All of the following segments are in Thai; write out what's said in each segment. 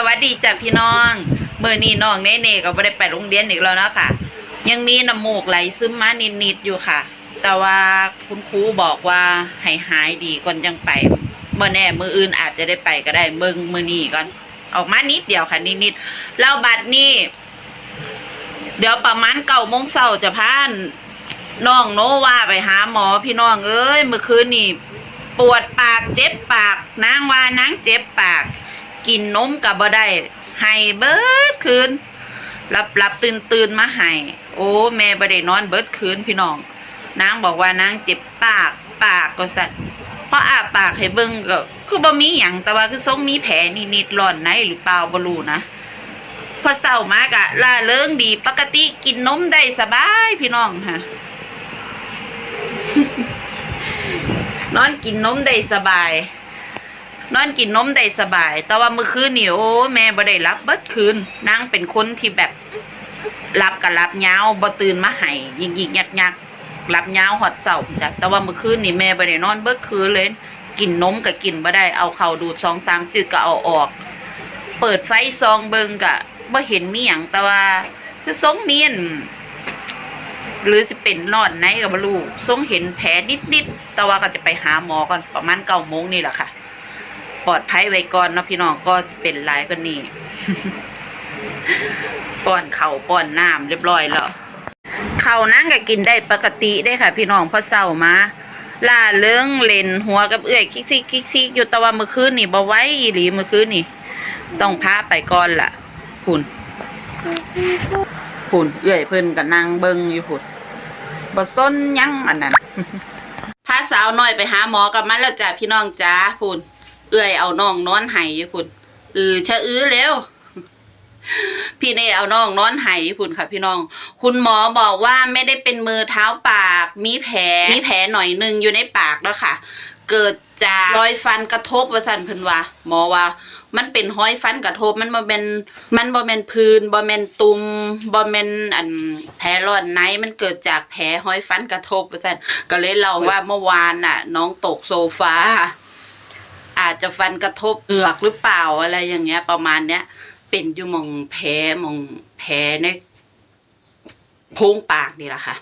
สวัสดีจ้ะพี่น้องเมื่อนี้น้องเนเน่ก็ไม่ได้ไปโรงเรียนอีกแล้วนะค่ะ ยังมีน้ำมูกไหลซึมมานิดๆอยู่ค่ะ แต่ว่าคุณครูบอกว่าให้หายดีก่อนยังไปเมื่อแน่มืออื่นอาจจะได้ไปก็ได้เบิ่งมือนี้ก่อน ออกมานิดเดียวค่ะนิดๆแล้วบัดนี้เดี๋ยวประมาณเก้าโมงเช้าจะพานน้องโนว่าไปหาหมอพี่น้องเอ้ยเมื่อคืนนี่ปวดปากเจ็บปากนางว่านางเจ็บปาก กินนมกับบ่ได้ให้เบิดคืนหลับหลับตื่นตื่นมาให้โอ้แม่บ่ได้นอนเบิดคืนพี่น้องนางบอกว่านางเจ็บปากปากก็สั่นเพราะอาปากให้เบิ่งก็คือบ่มีหยังแต่ว่าคือทรงมีแผลนิดๆร้อนในหรือเปล่าบ่รู้นะพอเศร้ามากอะล่าเริงดีปกติกินนมได้สบายพี่น้องค่ะ นอนกินนมได้สบาย นอนกินนมได้สบาย แต่ว่าเมื่อคืนนี่โอ้แม่บ่ได้รับเบิดคืนนางเป็นคนที่แบบรับกับรับยาวบ่ตื่นมาให้ยิงยิงยักยักรับยาวหอดเสาจ้ะแต่ว่าเมื่อคืนนี่แม่บ่ได้นอนเบิดคืนเลยกินนมก็กินบ่ได้เอาเข่าดูดสองสามจึกก็เอาออก เปิดไฟซองเบิงกะบ่เห็นมีหยังแต่ว่าคือทรงเมียนหรือสิเป็นรอดไหนกับ่รู้ทรงเห็นแผลนิดๆแต่ว่าก็จะไปหาหมอก่อนประมาณเก้าโมงนี่แหละค่ะ ปลอดภัยไว้ก่อนเนาะพี่น้องก็จะเป็นหลายกว่านี้ป้อนเข่าป้อนน้ำเรียบร้อยแล้วเข่านั่งก็กินได้ปกติได้ค่ะ พี่น้องพอเศร้ามาล่าเลื้งเล่นหัวกับเอื้อยคิกซิกคิกซิกอยู่ต่ว่าเมื่อคืนนี่บ่ไว้อีหลีเมื่อคืนนี่ ต้องพาไปก่อนล่ะคุณคุณเอื้อยเพิ่นก็นั่งเบิงอยู่พุ่นบ่ซนยั้งอันนั้นพาสาวน้อยไปหาหมอกับมันแล้วจ้ะพี่น้องจ้าพุ่น เอื้อยเอาน้องนอนไห้อยู่พุ่นเออชะอื้อเร็วพี่เนเอาน้องนอนไห้อยู่พุ่นค่ะ พี่น้อง คุณหมอบอกว่าไม่ได้เป็นมือเท้าปาก มีแผลมีแผลหน่อยหนึงอยู่ในปากแล้วค่ะ เกิดจากรอยฟันกระทบว่าสั่นเพิ่นว่าหมอว่า มันเป็นห้อยฟันกระทบ มันบ่เป็นมันบ่แม่นพื้นบ่แม่นตุ่มบ่แม่นอันแผลร้อนในมันเกิดจากแผลห้อยฟันกระทบว่าซั่นก็เลยเล่าว่าเมื่อวานน่ะ น้องตกโซฟา อาจจะฟันกระทบเหือกหรือเปล่าอะไรอย่างเงี้ย ประมาณเนี้ย เป็นอยู่มองแผลมองแผลในโพรงปากนี่แหละค่ะ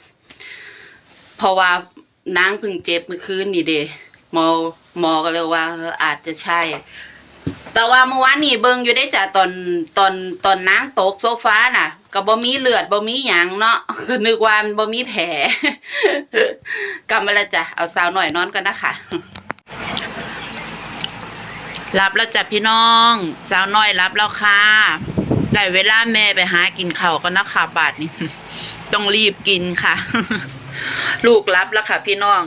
เพราะว่านางเพิ่งเจ็บเมื่อคืนนี่เดหมอหมอก็เลยว่าอาจจะใช่ แต่ว่าเมื่อวานนี่เบิ่งอยู่ได้จ้ะตอนตอนตอนนางตกโซฟาน่ะก็บ่มีเลือดบ่มีหยังเนาะก็นึกว่าบ่มีแผลกลับมาแล้วจ้ะเอาสาวหน่อยนอนกันนะคะ รับแล้วจ้ะพี่น้องสาวน้อยรับแล้วค่ะได้เวลาแม่ไปหากินข้าวก็นะคะบาทนี้ต้องรีบกินค่ะ ลูกรับแล้วค่ะ พี่น้อง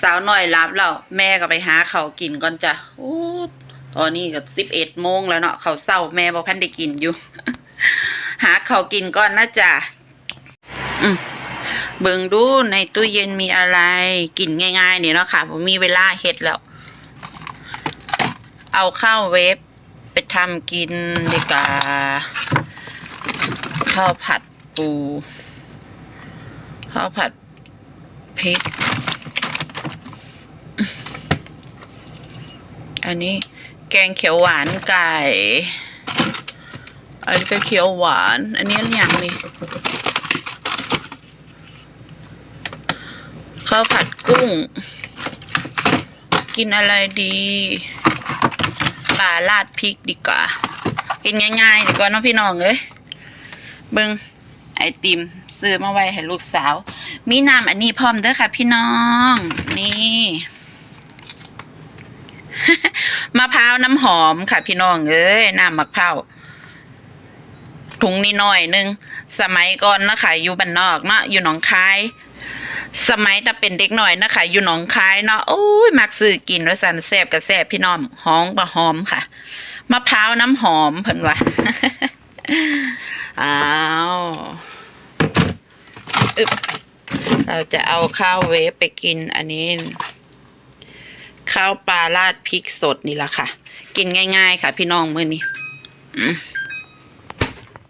สาวน้อยรับแล้วแม่ก็ไปหาเขาวกินก่อนจ้ะโอ้ตอนนี้ก็สิบเอ็ดโมงแล้วเนาะเขาวเศร้าแม่บอกพันได้กินอยู่ หาเขาวกินก่อนนะจ๊ะอืมเบิ่งดูในตู้เย็นมีอะไร กินง่ายๆนี่เนาะค่ะผมมีเวลาเฮ็ดแล้ว เอาข้าวเวฟไปทำกินดีกว่าข้าวผัดปูข้าวผัดพริก อันนี้แกงเขียวหวานไก่ อันนี้ก็เขียวหวาน อันนี้อะไรอย่างนี่ข้าวผัดกุ้ง กินอะไรดี ปลาราดพริกดีกว่า กินง่าย ๆ ดีกว่าน้องพี่น้องเอ้ยบิงไอติมซื้อมาไว้ให้ลูกสาว มีน้ำอันนี้พร้อมเด้อค่ะ พี่น้อง นี่มะพร้าวน้ำหอมค่ะ พี่น้องเอ้ยน้ำมะพร้าวถุงนี้หน่อยหนึง สมัยก่อนนะคะอยู่บ้านนอกเนาะอยู่หนองคาย สมัยแต่เป็นเด็กหน่อยนะคะอยู่หนองคายเนาะโอ้ยมักซื้อกินแล้วสันแซบกับแซบพี่น้องหอมกับหอมค่ะมะพร้าวน้ำหอมเพิ่นว่าอ้าวอึบเราจะเอาข้าวเวฟไปกินอันนี้ ข้าวปลาราดพริกสดนี่แหละค่ะ กินง่าย ๆ ค่ะ พี่น้องมื้อนี้อื